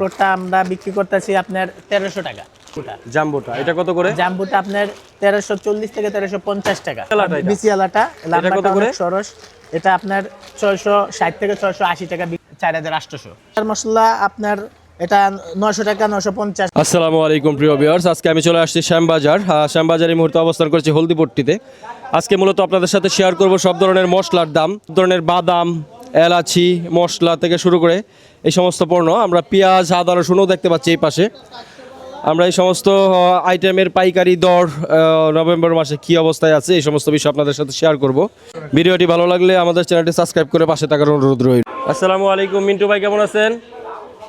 আখরোটটা আমরা বিক্রি করতেছি আপনার তেরোশো টাকা। জাম্বোটা এটা কত করে? জাম্বুটা আপনার তেরোশো চল্লিশ থেকে তেরোশো পঞ্চাশ টাকা। বিচিয়ালাটা লাম্বাটা অনেক সরস এটা আপনার ছয়শো ষাট থেকে ছয়শো আশি টাকা চার হাজার আটশোশো। মশলা আপনার এটা নশো টাকা নশো পঞ্চাশ। আসসালামু আলাইকুম প্রিয় ভিউয়ার্স আজকে আমি চলে আসছি শ্যামবাজার। এই মুহূর্তে অবস্থান করছি হলদিপট্টিতে। আজকে মূলত আপনাদের সাথে শেয়ার করব সব ধরনের মশলার দাম ধরনের বাদাম এলাচি মশলা থেকে শুরু করে এই সমস্ত পণ্য আমরা পেঁয়াজ আদা রসুনও দেখতে পাচ্ছি এই পাশে। আমরা এই সমস্ত আইটেমের পাইকারি দর নভেম্বর মাসে কি অবস্থায় আছে এই সমস্ত বিষয় আপনাদের সাথে শেয়ার করব। ভিডিওটি ভালো লাগলে আমাদের চ্যানেলটি সাবস্ক্রাইব করে পাশে থাকার অনুরোধ রইল। আসসালামু আলাইকুম মিন্টু ভাই কেমন আছেন?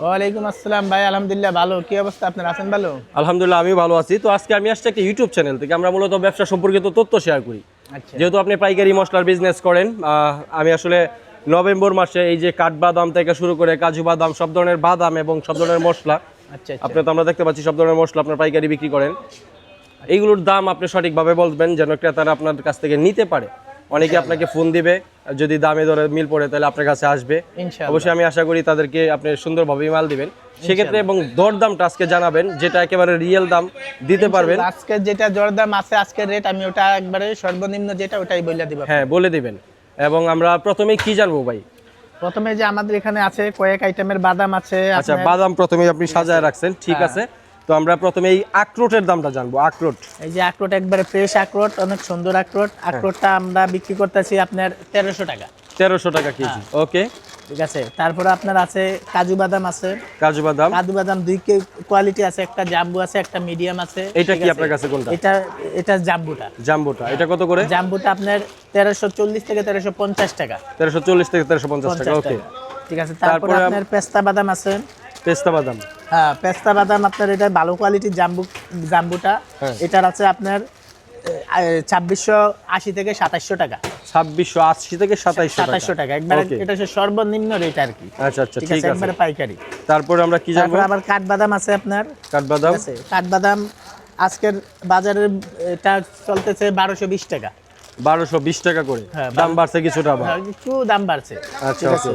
ওয়ালাইকুম আসসালাম ভাই আলহামদুলিল্লাহ ভালো। কি অবস্থা আপনার আছেন ভালো? আলহামদুলিল্লাহ আমি ভালো আছি। তো আজকে আমি আসছি একটা ইউটিউব চ্যানেল থেকে। আমরা মূলত ব্যবসা সম্পর্কিত তথ্য শেয়ার করি। আচ্ছা। যেহেতু আপনি পাইকারি মশলার বিজনেস করেন আহ, আমি আসলে নভেম্বর মাসে এই যে কাঠবাদাম থেকে শুরু করে কাজু বাদাম সব ধরনের বাদাম এবং সব ধরনের মশলা। আচ্ছা আচ্ছা। আপনি তো আমরা দেখতে পাচ্ছি সব ধরনের মশলা আপনার পাইকারি বিক্রি করেন। এইগুলোর দাম আপনি সঠিকভাবে বলবেন যেন ক্রেতারা আপনার কাছ থেকে নিতে পারে। অনেকে আপনাকে ফোন দিবে যদি দামে দরে মিল পড়ে তাহলে আপনার কাছে আসবে। অবশ্যই আমি আশা করি তাদেরকে আপনি সুন্দরভাবে মাল দিবেন। সেক্ষেত্রে এবং দরদামটা আজকে জানাবেন যেটা একেবারে রিয়েল দাম দিতে পারবেন। আজকে যেটা জর্দাম আছে আজকের রেট আমি ওটা একবারে সর্বনিম্ন যেটা ওটাই বলে দিব। হ্যাঁ বলে দিবেন। এবং আমরা প্রথমে কি জানব ভাই প্রথমে যে আমাদের এখানে আছে কয়েক আইটেমের বাদাম আছে আচ্ছা বাদাম প্রথমে আপনি সাজায় রাখছেন ঠিক হ্যাঁ। আছে তো আমরা প্রথমে এই আখরোটের দামটা জানব আখরোট এই যে আখরোট একবারে ফ্রেশ আখরোট অনেক সুন্দর আখরোট হ্যাঁ। আখরোটটা আমরা বিক্রি করতেছি আপনার তেরোশো টাকা তেরোশো টাকা কেজি হ্যাঁ। ওকে ঠিক আছে? তারপরে আপনার আছে কাজু বাদাম আছে। কাজু বাদাম। কাজু বাদাম দুই কোয়ালিটি আছে একটা জাম্বু আছে একটা মিডিয়াম আছে। এটা কি আপনার কাছে কোনটা? এটা এটা জাম্বুটা। জাম্বোটা। এটা কত করে? জাম্বুটা আপনার তেরোশো চল্লিশ থেকে তেরোশো পঞ্চাশ টাকা। তেরোশো চল্লিশ থেকে তেরোশো পঞ্চাশ টাকা ওকে ঠিক আছে তারপরে আপনার পেস্তা বাদাম আছে। পেস্তা বাদাম। হ্যাঁ পেস্তা বাদাম আপনার এটা ভালো কোয়ালিটির জাম্বু জাম্বুটা। হ্যাঁ। এটার আছে আপনার ছাব্বিশশো আশি থেকে সাতাশশো টাকা। ছাব্বিশশো আশি থেকে সাতাইশশো সাতাশশো টাকা। একবারে. এটা হচ্ছে সর্বনিম্ন রেট আর কি। আচ্ছা আচ্ছা ঠিক আছে একবারে পাইকারি। তারপরে আমরা কি জানব? আবার কাঠবাদাম আছে আপনার। কাঠবাদাম। আছে কাঠবাদাম আজকের বাজারে এটা চলতেছে বারোশো বিশ টাকা। বারোশো বিশ টাকা করে। হ্যাঁ, দাম বাড়ছে কিছুটা আবার। হ্যাঁ, একটু দাম বাড়ছে। আচ্ছা ওকে।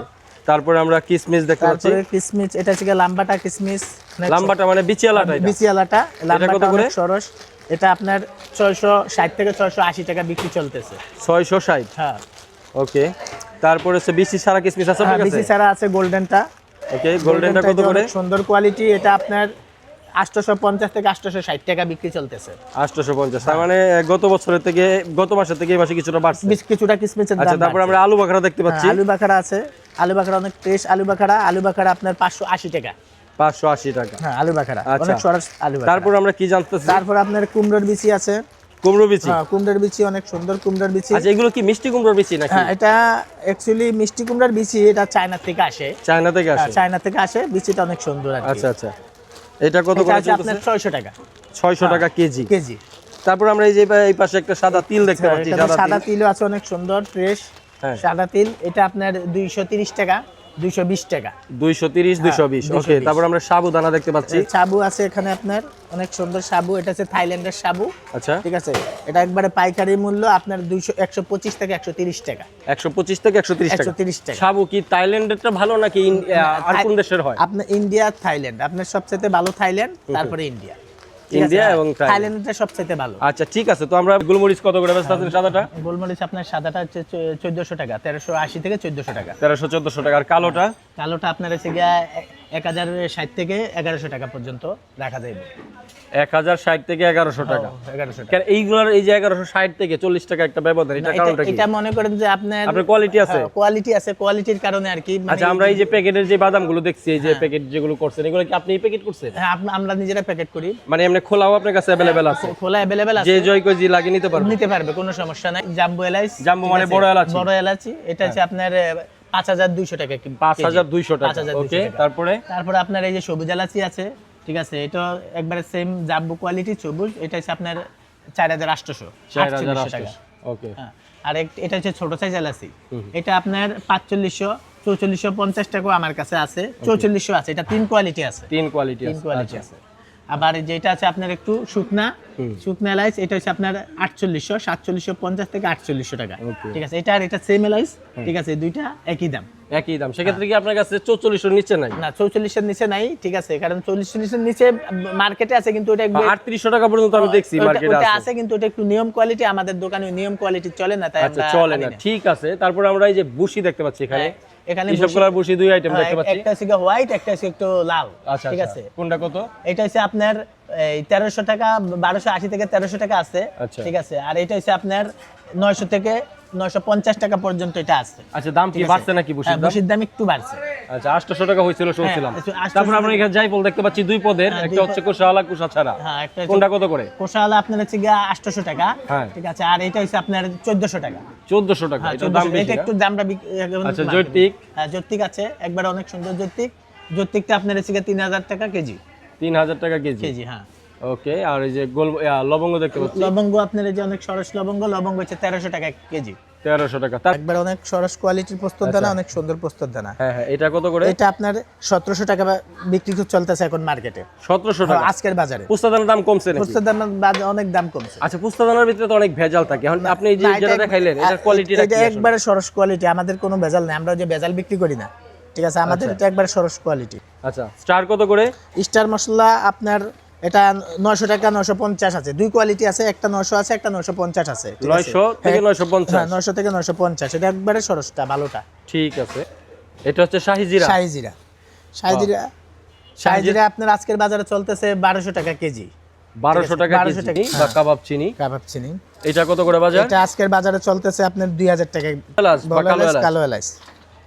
তারপরে আমরা কিসমিস দেখতে পাচ্ছি। কিসমিস এটা হচ্ছে লাম্বাটা কিসমিস। লাম্বাটা মানে বিচিয়ালাটা বিচিয়ালাটা কত লাম্বাটা করে? অনেক সরস। এটা আপনার ছয়শো ষাট থেকে ছয়শো আশি টাকা বিক্রি চলতেছে। ছয়শো ষাট? হ্যাঁ। ওকে। তারপরে হচ্ছে বিসি সারা কিসমিস আছে হ্যাঁ, বিসি ছাড়া আছে গোল্ডেনটা। ওকে গোল্ডেনটা কত করে? সুন্দর কোয়ালিটি এটা আপনার আটশোশো পঞ্চাশ থেকে আটশোশো ষাট টাকা বিক্রি চলতেছে। আটশোশো পঞ্চাশ তার মানে গত বছরের থেকে গত মাসের থেকে এই মাসে কিছুটা বাড়ছে। কিছুটা কিসমিসের আচ্ছা তারপর আমরা আলু বাখরা দেখতে হ্যাঁ, পাচ্ছি। আলু বাখারা আছে। আলু বাখারা অনেক ফ্রেশ আলু বাখারা। আলু বাখারা আপনার পাঁচশো আশি টাকা। পাঁচশো আশি টাকা। হ্যাঁ আলু বাখারা। আচ্ছা। অনেক সরস আলু তারপর আমরা কি জানতেছি? তারপর আপনার কুমড়োর বিচি আছে। কুমড়ো বিচি? হ্যাঁ কুমড়োর বিচি অনেক সুন্দর কুমড়োর বিচি। আচ্ছা এগুলো কি মিষ্টি কুমড়োর বিচি নাকি? হ্যাঁ এটা অ্যাকচুয়ালি মিষ্টি কুমড়ার বিচি এটা চায়না থেকে আসে। চায়না থেকে হ্যাঁ, আসে? চায়না থেকে আসে বিচিটা অনেক সুন্দর আর আচ্ছা আচ্ছা। এটা কত করে আছে আপনার চলতেছে? ছয়শো টাকা। ছয়শো টাকা কেজি। কেজি। তারপর আমরা এই যে এই পাশে একটা সাদা তিল দেখতে পাচ্ছি এটাতে সাদা তিল। আছে অনেক সুন্দর ফ্রেশ হ্যাঁ। সাদা তিল এটা আপনার দুইশো তিরিশ টাকা। দুইশো বিশ টাকা। দুইশো তিরিশ দুইশো বিশ। ওকে তারপর আমরা সাবুদানা দেখতে পাচ্ছি। সাবু আছে এখানে আপনার অনেক সুন্দর সাবু। এটা থাইল্যান্ডের সাবু। আচ্ছা। ঠিক আছে? এটা একবারে পাইকারি মূল্য আপনার দুইশো একশো পঁচিশ থেকে একশো তিরিশ টাকা। একশো পঁচিশ থেকে একশো তিরিশ টাকা। একশো তিরিশ টাকা। সাবু কি থাইল্যান্ডেরটা ভালো নাকি আর কোন দেশের হয়? আপনার ইন্ডিয়া থাইল্যান্ড। আপনার সবচেয়ে ভালো থাইল্যান্ড তারপরে ইন্ডিয়া? ইন্ডিয়া এবং থাইল্যান্ড। থাইল্যান্ডটা সবচেয়ে ভালো। আচ্ছা ঠিক আছে তো আমরা গোলমরিচ কত করে ব্যস্ত আছেন সাদাটা? গোলমরিচ আপনার সাদাটা হচ্ছে চোদ্দশো টাকা তেরোশো আশি থেকে চোদ্দশো টাকা। তেরোশো চোদ্দশো টাকা আর কালোটা? কালোটা আপনার হচ্ছে গিয়া এক হাজার ষাট থেকে এগারোশো টাকা পর্যন্ত রাখা যাবে এক হাজার ষাট থেকে এগারোশো টাকা। এগারোশো টাকা। এইগুলোর এই যে এগারোশো ষাট থেকে চল্লিশ টাকা একটা ব্যবধান এটা এটা- কারণটা এটা মনে করেন যে আপনার আপনার কোয়ালিটি আছে? কোয়ালিটি আছে কোয়ালিটির কারণে আর কি মানে- আচ্ছা আমরা এই যে প্যাকেটের যে বাদামগুলো দেখছি এই যে প্যাকেট যেগুলো করছেন এগুলো কি আপনি প্যাকেট করছেন? হ্যাঁ, আমরা নিজেরা প্যাকেট করি। মানে এমনি খোলাও আপনার কাছে অ্যাভেলেবেল আছে? খোলা অ্যাভেলেবেল আছে। যে জয় কেজি লাগিয়ে নিতে পারবেন নিতে পারবে কোনো সমস্যা নাই। জাম্বো এলাইচ জাম্বো মানে বড় এলাচি। বড় এলাচি এটা হচ্ছে আপনার পাঁচ হাজার দুইশো টাকা কি- পাঁচ কেজি। হাজার দুইশো টাকা ওকে। তারপরে? তারপরে আপনার এই যে সবুজ এলাচি আছে ঠিক আছে এটা একবারে সেম জাম্বো কোয়ালিটি সবুজ এটা হচ্ছে আপনার চার হাজার আটশোশো চার হাজার টাকা। ওকে। হ্যাঁ আর এটা হচ্ছে ছোট সাইজ এলাচি। এটা আপনার পাঁচচল্লিশশো চৌচল্লিশশো পঞ্চাশ টাকাও আমার কাছে আছে চৌচল্লিশশো আছে এটা তিন কোয়ালিটি আছে। তিন কোয়ালিটি তিন কোয়ালিটি। আছে। আবার যেটা আছে আপনার একটু শুকনা শুকনা এলাইচ এটা হচ্ছে আপনার আটচল্লিশশো সাতচল্লিশশো পঞ্চাশ থেকে আটচল্লিশশো টাকা. ঠিক আছে এটা আর এটা সেম এলাইচ ঠিক আছে দুইটা একই দাম। একই দাম। সেক্ষেত্রে কি আপনার কাছে চৌচল্লিশের নিচে নাই? না চৌচল্লিশের নিচে নাই ঠিক আছে কারণ চল্লিশের নিচে মার্কেটে আছে কিন্তু ওটা আটত্রিশশো টাকা পর্যন্ত আমি দেখছি মার্কেটে আছে। কিন্তু ওটা একটু নিয়ম কোয়ালিটি আমাদের দোকানে নিয়ম কোয়ালিটি চলে না তাই আচ্ছা চলে না ঠিক আছে। তারপর আমরা এই যে বুশি দেখতে পাচ্ছি এখানে। হ্যাঁ, এখানে বুশি- কালার বুশি দুই আইটেম হ্যাঁ, দেখতে পাচ্ছি। একটা সিগা হোয়াইট একটা সিগা একটু লাল। আচ্ছা ঠিক আচ্ছা। আছে? কোনটা কত? এটা হচ্ছে আপনার এই তেরোশো টাকা বারোশো আশি থেকে তেরোশো টাকা আছে। আচ্ছা। ঠিক আছে? আর এটা হচ্ছে আপনার নয়শো থেকে নয়শো পঞ্চাশ টাকা পর্যন্ত এটা আছে। আচ্ছা দাম কি বাড়ছে নাকি বুশির হ্যাঁ, বসির দাম একটু বাড়ছে। আচ্ছা আটশো টাকা হয়েছিল শুনছিলাম। তারপর আমরা এখানে জাইফল দেখতে পাচ্ছি দুই পদের হ্যাঁ, একটা হচ্ছে ছাড়া হ্যাঁ কোনটা কত করে? আপনার হচ্ছে গিয়ে আটশোশো টাকা। হ্যাঁ। ঠিক আছে আর এটা হচ্ছে আপনার চোদ্দশো টাকা। চোদ্দশো টাকা হ্যাঁ, এটা দাম বেশি এটা একটু দামটা আচ্ছা, জৈতিক? হ্যাঁ জৈতিক আছে একবার অনেক সুন্দর জৈতিক জৈতিকটা আপনার হচ্ছে গিয়ে তিন হাজার টাকা কেজি। তিন হাজার টাকা কেজি। কেজি হ্যাঁ। ওকে আর এই যে গোল লবঙ্গ দেখতে পাচ্ছি। লবঙ্গ আপনার এই যে অনেক সরস লবঙ্গ লবঙ্গ হচ্ছে তেরোশো টাকা কেজি। তেরোশো টাকা। একবার অনেক সরস কোয়ালিটির প্রস্তুত দানা অনেক সুন্দর প্রস্তুত দানা। হ্যাঁ হ্যাঁ এটা কত করে? এটা আপনার সতেরোশো টাকা বিক্রি করে চলতেছে এখন মার্কেটে সতেরোশো টাকা। আজকের বাজারে। পুস্তাদানের দাম কমছে নাকি? প্রস্তুত অনেক দাম কমছে। আচ্ছা পুস্তাদানের ভিতরে তো অনেক ভেজাল থাকে। এখন আপনি এই যে যেটা দেখাইলেন এটার কোয়ালিটিটা এটা একবারে সরস কোয়ালিটি আমাদের কোনো ভেজাল নেই আমরা যে ভেজাল বিক্রি করি না। ঠিক আছে আমাদের এটা একবারে সরস কোয়ালিটি আচ্ছা স্টার কত করে? স্টার মশলা আপনার এটা নয়শো টাকা নয়শো পঞ্চাশ আছে। দুই কোয়ালিটি আছে একটা নয়শো আছে একটা নয়শো পঞ্চাশ আছে নয়শো থেকে নয়শো পঞ্চাশ। হ্যাঁ নয়শো থেকে নয়শো পঞ্চাশ। এটা একবারে সরসটা ভালোটা ঠিক আছে। এটা হচ্ছে শাহিজিরা। শাহিজিরা। শাহিজিরা শাহিজিরা আপনার আজকের বাজারে চলতেছে বারোশো টাকা কেজি। বারোশো টাকা 1200 কেজি টাকা, বা হ্যাঁ। কাবাব চিনি। কাবাব চিনি। এটা কত করে বাজার? এটা আজকের বাজারে চলতেছে আপনার দুই হাজার টাকা। কালো এলাচ।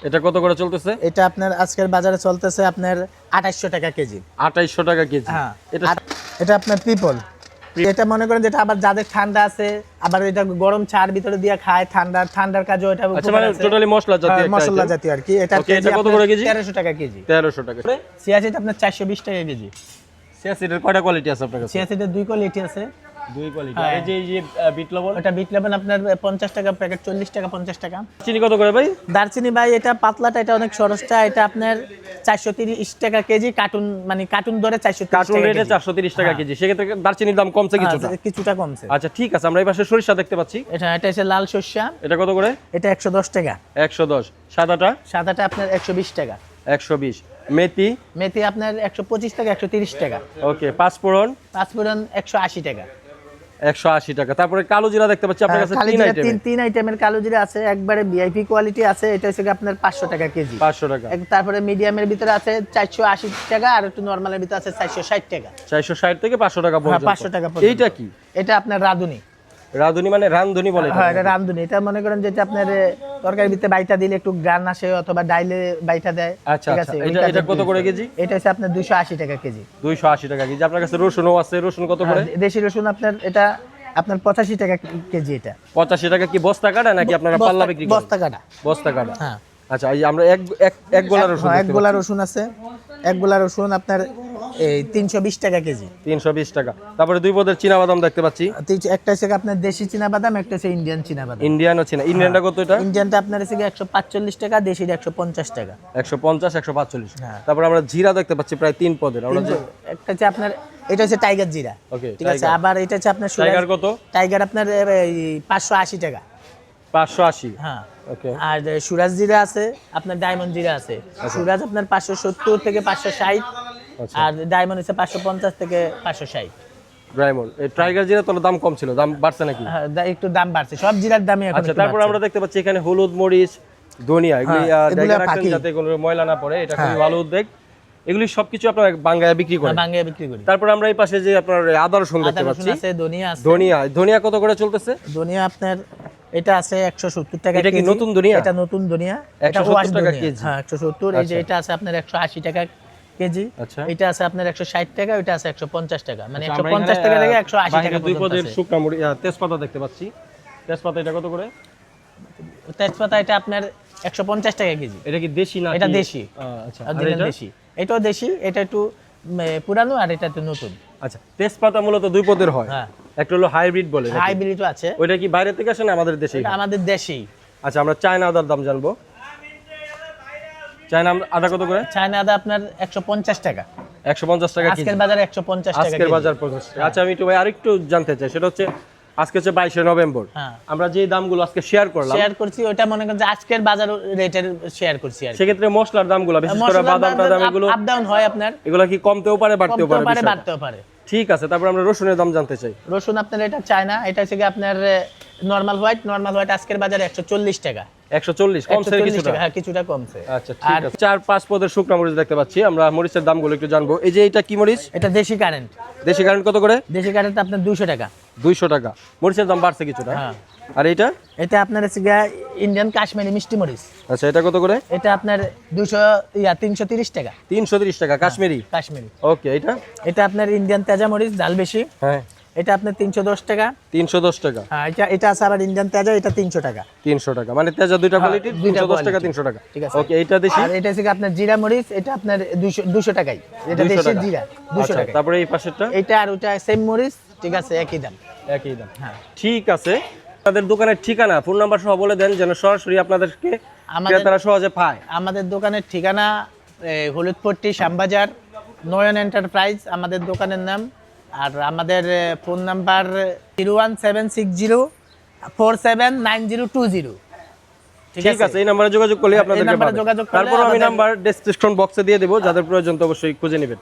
এটা কত করে চলতেছে? এটা আপনার আজকের বাজারে চলতেছে আপনার আঠাইশশো টাকা কেজি। আঠাইশশো টাকা কেজি। হ্যাঁ। এটা এটা আপনার পিপল। এটা মনে করেন যেটা আবার যাদের ঠান্ডা আছে আবার এটা গরম চার ভিতরে দিয়ে খায় ঠান্ডা ঠান্ডার কাজও এটা আচ্ছা মানে টোটালি মশলা জাতীয় একটা মশলা জাতীয় আর কি। এটা এটা কত করে কেজি? তেরোশো টাকা কেজি। তেরোশো টাকা। সিয়াসিটা আপনার চারশো বিশ টাকা কেজি। সিয়াসিডের কয়টা কোয়ালিটি আছে আপনার কাছে? সিয়াসিটা দুই কোয়ালিটি আছে। দুই কোয়ালিটি হ্যাঁ। এই যে এই যে বিট লবণ? ওটা বিট লেবেন আপনার পঞ্চাশ টাকা প্যাকেট চল্লিশ টাকা পঞ্চাশ টাকা। চিনি কত করে ভাই? দারচিনি ভাই এটা পাতলাটা এটা অনেক সরসটা এটা আপনার চারশো তিরিশ টাকা কেজি কার্টুন মানে কার্টুন ধরে চারশো কার্টুন রেটে চারশো তিরিশ টাকা কেজি। সেক্ষেত্রে দারচিনির দাম কমছে কিছুটা। কিছুটা কমছে। আচ্ছা ঠিক আছে আমরা এই পাশে সরিষা দেখতে পাচ্ছি। এটা এটা হচ্ছে লাল সর্ষা। এটা কত করে? এটা একশো দশ টাকা। একশো দশ। সাদাটা? সাদাটা আপনার একশো বিশ টাকা। একশো বিশ। মেথি? মেথি আপনার একশো পঁচিশ টাকা একশো তিরিশ টাকা। ওকে পাঁচফোড়ন? পাঁচফোড়ন একশো আশি টাকা। একশো আশি টাকা। তারপরে কালো জিরা দেখতে পাচ্ছি আপনার কাছে তিন আইটেম তিন তিন আইটেমের কালো জিরা আছে একবারে ভিআইপি কোয়ালিটি আছে এটা হচ্ছে আপনার পাঁচশো টাকা কেজি। পাঁচশো টাকা। এক- তারপরে মিডিয়ামের ভিতরে আছে চারশো আশি টাকা আর একটু নর্মালের ভিতরে আছে চারশো ষাট টাকা। চারশো ষাট থেকে পাঁচশো টাকা হ্যাঁ পর্যন্ত। 500 টাকা পর্যন্ত। এইটা কি? এটা আপনার রাঁধুনি। রাঁধুনি মানে রান্ধুনি বলে। হ্যাঁ এটা রাঁধুনি। এটা মনে করেন যেটা আপনার তরকারির ভিতরে বাইটা দিলে একটু গ্রান আসে অথবা ডাইলে বাইটা দেয়। আচ্ছা, ঠিক আচ্ছা। আছে? এটা- এটা কত করে কেজি? এটা হচ্ছে আপনার দুইশো আশি টাকা কেজি। দুইশো আশি টাকা কেজি। আপনার কাছে রসুনও আছে। রসুন কত করে? হ্যাঁ, দেশি রসুন আপনার এটা আপনার পঁচাশি টাকা কেজি এটা। পঁচাশি টাকা কি বস্তা কাটা নাকি আপনারা পাল্লা বস্তা- বিক্রি করেন? বস্তা কাটা। বস্তা কাটা। হ্যাঁ। আচ্ছা এই আমরা এক এক এক গোলা রসুন এক গোলা রসুন আছে। এক গোলা রসুন আপনার এই তিনশো বিশ টাকা কেজি। তিনশো বিশ টাকা। তারপরে দুই পদের চীনা বাদাম দেখতে পাচ্ছি। একটা হচ্ছে আপনার দেশি চীনা বাদাম একটা হচ্ছে ইন্ডিয়ান চীনা বাদাম ইন্ডিয়ান ও চীনা। ইন্ডিয়ানটা কত এটা? ইন্ডিয়ানটা আপনার হচ্ছে একশো পাঁচচল্লিশ টাকা দেশিটা একশো পঞ্চাশ টাকা। একশো পঞ্চাশ একশো পাঁচচল্লিশ। হ্যাঁ। তারপরে আমরা জিরা দেখতে পাচ্ছি প্রায় তিন পদের। আমরা যে একটা হচ্ছে আপনার এটা হচ্ছে টাইগার জিরা। ওকে ঠিক আছে? আবার এটা হচ্ছে আপনার টাইগার কত? টাইগার আপনার পাঁচশো আশি টাকা। পাঁচশো আশি। হ্যাঁ। আর সুরাজ জিরা আছে আপনার ডায়মন্ড জিরা আছে। সুরাজ আপনার পাঁচশো সত্তর থেকে পাঁচশো ষাট আচ্ছা। আর ডায়মন্ড হচ্ছে পাঁচশো পঞ্চাশ থেকে পাঁচশো ষাট। ডায়মন্ড। এই টাইগার জিরা তো দাম কম ছিল দাম বাড়ছে নাকি? হ্যাঁ, একটু দাম বাড়ছে সব জিরার দামই এখন আচ্ছা তারপর আমরা দেখতে পাচ্ছি এখানে হলুদ মরিচ ধনিয়া এগুলি হ্যাঁ, রাখছেন যাতে কোনো ময়লা না পড়ে এটা খুবই হ্যাঁ। ভালো উদ্যোগ। এগুলি সবকিছু আপনার বিক্রি করেন? বিক্রি করি। তারপর আমরা এই পাশে যে আপনার আদা রসুন দেখতে পাচ্ছি। আছে ধনিয়া ধনিয়া ধনিয়া কত করে চলতেছে? ধনিয়া আপনার এটা আছে একশো সত্তর টাকা এটা কি নতুন ধনিয়া? এটা নতুন ধনিয়া 170 ওয়াশ টাকা কেজি? হ্যাঁ একশো সত্তর। এই যে আচ্ছা। এটা আছে আপনার একশো আশি টাকা কেজি। আচ্ছা। এটা আছে আপনার একশো ষাট টাকা ওইটা আছে একশো পঞ্চাশ টাকা। মানে আচ্ছা, একশো আমরা পঞ্চাশ এখানে, টাকা থেকে আহ, একশো আশি বাহিরে টাকা দুই পদের শুকনা মুড়ি তেজপাতা দেখতে পাচ্ছি। তেজপাতা এটা কত করে? তেজপাতা এটা আপনার একশো পঞ্চাশ টাকা কেজি। এটা কি দেশি না এটা দেশি। আচ্ছা? দেশি। এটাও দেশি এটা একটু পুরানো আর এটা একটু নতুন। আচ্ছা তেজপাতা মূলত দুই পদের হয়। হ্যাঁ। একটা হলো হাইব্রিড বলে হাইব্রিডও আছে। ওইটা কি বাইরে থেকে আসে না আমাদের দেশে এটা আমাদের দেশি আচ্ছা আমরা চায়না আদার দাম জানব। চায়না আদা কত করে? চায়না আদা আপনার একশো পঞ্চাশ টাকা। একশো পঞ্চাশ টাকা কেজি। আজকের বাজারে একশো পঞ্চাশ টাকা আজকের বাজার পঞ্চাশ টাকা। আচ্ছা আমি একটু ভাই আরেকটু জানতে চাই। সেটা হচ্ছে আজকে হচ্ছে বাইশে নভেম্বর। হ্যাঁ। আমরা যে দামগুলো আজকে শেয়ার করলাম শেয়ার করছি ওটা মনে করেন যে আজকের বাজার রেটের শেয়ার করছি আর সেক্ষেত্রে মশলার দামগুলো বিশেষ করে বাদাম টাদাম এগুলো আপ ডাউন হয় আপনার। এগুলো কি কমতেও পারে বাড়তেও পারে বাড়তেও পারে। ঠিক আছে তারপর আমরা রসুনের দাম জানতে চাই। রসুন আপনার এটা চাই না এটা হচ্ছে আপনার নর্মাল হোয়াইট নর্মাল হোয়াইট আজকের বাজারে একশো চল্লিশ টাকা। একশো চল্লিশ কমছে কিছুটা। হ্যাঁ কিছুটা কমছে আচ্ছা ঠিক আছে। চার পাঁচ পদের শুকনো মরিচ দেখতে পাচ্ছি আমরা মরিচের দামগুলো একটু জানব। এই যে এটা কি মরিচ? এটা দেশি কারেন্ট দেশি কারেন্ট কত করে? দেশি কারেন্ট আপনার দুশো টাকা। দুইশো টাকা। মরিচের দাম বাড়ছে কিছুটা। হ্যাঁ। আর এটা? এটা আপনার হচ্ছে ইন্ডিয়ান কাশ্মীরি মিষ্টি মরিচ। আচ্ছা এটা কত করে? এটা আপনার দুশো ইয়া তিনশো তিরিশ টাকা। তিনশো তিরিশ টাকা কাশ্মীরি? কাশ্মীরি। ওকে এটা? এটা আপনার ইন্ডিয়ান তেজা মরিচ ঝাল বেশি। হ্যাঁ। এটা আপনার তিনশো দশ টাকা। তিনশো দশ টাকা? হ্যাঁ এটা এটা আছে আবার ইন্ডিয়ান তেজা এটা তিনশো টাকা। তিনশো টাকা মানে তেজা দুইটা কোয়ালিটির হ্যাঁ, তিনশো দশ টাকা। তিনশো টাকা। ঠিক আছে। ওকে এইটা দেশি? আর এটা হচ্ছে আপনার জিরা মরিচ এটা আপনার দুশো দুশো টাকাই এটা 200 দেশি জিরা দুশো আচ্ছা টাকা তারপরে এই পাশেরটা? এটা আর ওটা সেম মরিচ ঠিক আছে একই দাম। একই দাম। হ্যাঁ। ঠিক আছে। আপনাদের দোকানের ঠিকানা ফোন নাম্বার সহ বলে দেন যেন সরাসরি আপনাদেরকে ক্রেতারা সহজে পায়। আমাদের দোকানের ঠিকানা হলুদপট্টি শ্যামবাজার নয়ন এন্টারপ্রাইজ আমাদের দোকানের নাম। আর আমাদের phone number zero one seven six zero four seven nine zero two zero ঠিক আছে এই নাম্বারে যোগাযোগ করলে আপনাদের নাম্বারে যোগাযোগ তারপর আমি নাম্বার ডেসক্রিপশন বক্সে দিয়ে দেবো যাদের প্রয়োজন তো অবশ্যই খুঁজে নেবেন।